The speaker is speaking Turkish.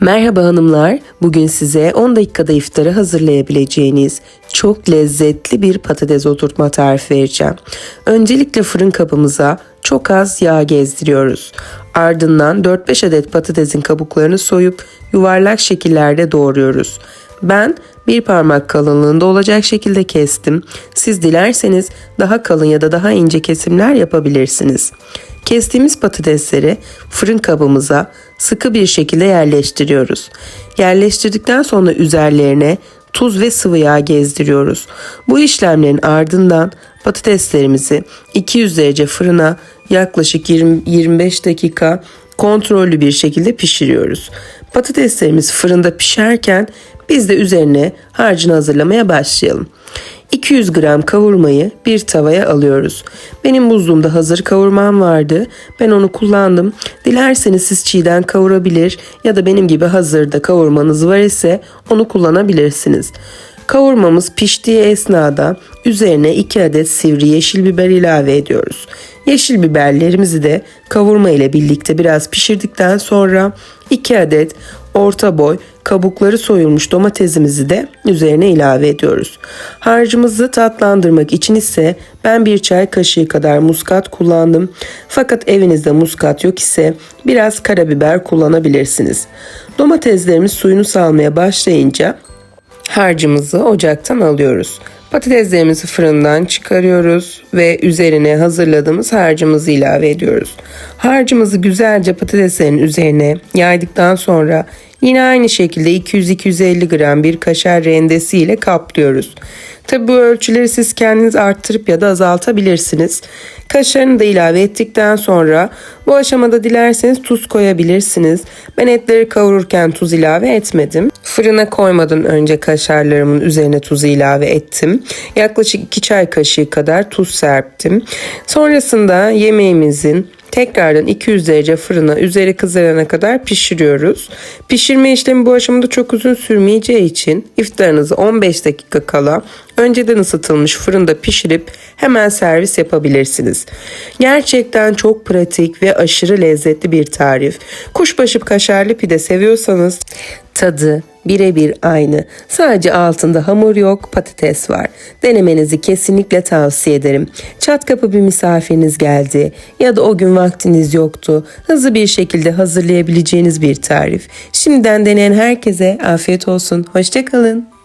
Merhaba hanımlar. Bugün size 10 dakikada iftarı hazırlayabileceğiniz çok lezzetli bir patates oturtma tarifi vereceğim. Öncelikle fırın kabımıza çok az yağ gezdiriyoruz. Ardından 4-5 adet patatesin kabuklarını soyup yuvarlak şekillerde doğruyoruz. Ben bir parmak kalınlığında olacak şekilde kestim. Siz dilerseniz daha kalın ya da daha ince kesimler yapabilirsiniz. Kestiğimiz patatesleri fırın kabımıza sıkı bir şekilde yerleştiriyoruz. Yerleştirdikten sonra üzerlerine tuz ve sıvı yağ gezdiriyoruz. Bu işlemlerin ardından patateslerimizi 200 derece fırına yaklaşık 20, 25 dakika kontrollü bir şekilde pişiriyoruz. Patateslerimiz fırında pişerken biz de üzerine harcını hazırlamaya başlayalım. 200 gram kavurmayı bir tavaya alıyoruz. Benim buzluğumda hazır kavurmam vardı. Ben onu kullandım. Dilerseniz siz çiğden kavurabilir ya da benim gibi hazırda kavurmanız var ise onu kullanabilirsiniz. Kavurmamız piştiği esnada üzerine 2 adet sivri yeşil biber ilave ediyoruz. Yeşil biberlerimizi de kavurma ile birlikte biraz pişirdikten sonra 2 adet orta boy kabukları soyulmuş domatesimizi de üzerine ilave ediyoruz. Harcımızı tatlandırmak için ise ben bir çay kaşığı kadar muskat kullandım. Fakat evinizde muskat yok ise biraz karabiber kullanabilirsiniz. Domateslerimiz suyunu salmaya başlayınca harcımızı ocaktan alıyoruz. Patateslerimizi fırından çıkarıyoruz ve üzerine hazırladığımız harcımızı ilave ediyoruz. Harcımızı güzelce patateslerin üzerine yaydıktan sonra yine aynı şekilde 200-250 gram bir kaşar rendesi ile kaplıyoruz. Tabi bu ölçüleri siz kendiniz arttırıp ya da azaltabilirsiniz. Kaşarını da ilave ettikten sonra bu aşamada dilerseniz tuz koyabilirsiniz. Ben etleri kavururken tuz ilave etmedim. Fırına koymadan önce kaşarlarımın üzerine tuzu ilave ettim. Yaklaşık 2 çay kaşığı kadar tuz serptim. Sonrasında yemeğimizin Tekrardan 200 derece fırına üzeri kızarana kadar pişiriyoruz. Pişirme işlemi bu aşamada çok uzun sürmeyeceği için iftarınızı 15 dakika kala önceden ısıtılmış fırında pişirip hemen servis yapabilirsiniz. Gerçekten çok pratik ve aşırı lezzetli bir tarif. Kuşbaşı kaşarlı pide seviyorsanız tadı birebir aynı. Sadece altında hamur yok, patates var. Denemenizi kesinlikle tavsiye ederim. Çat kapı bir misafiriniz geldi ya da o gün vaktiniz yoktu. Hızlı bir şekilde hazırlayabileceğiniz bir tarif. Şimdiden deneyen herkese afiyet olsun. Hoşçakalın.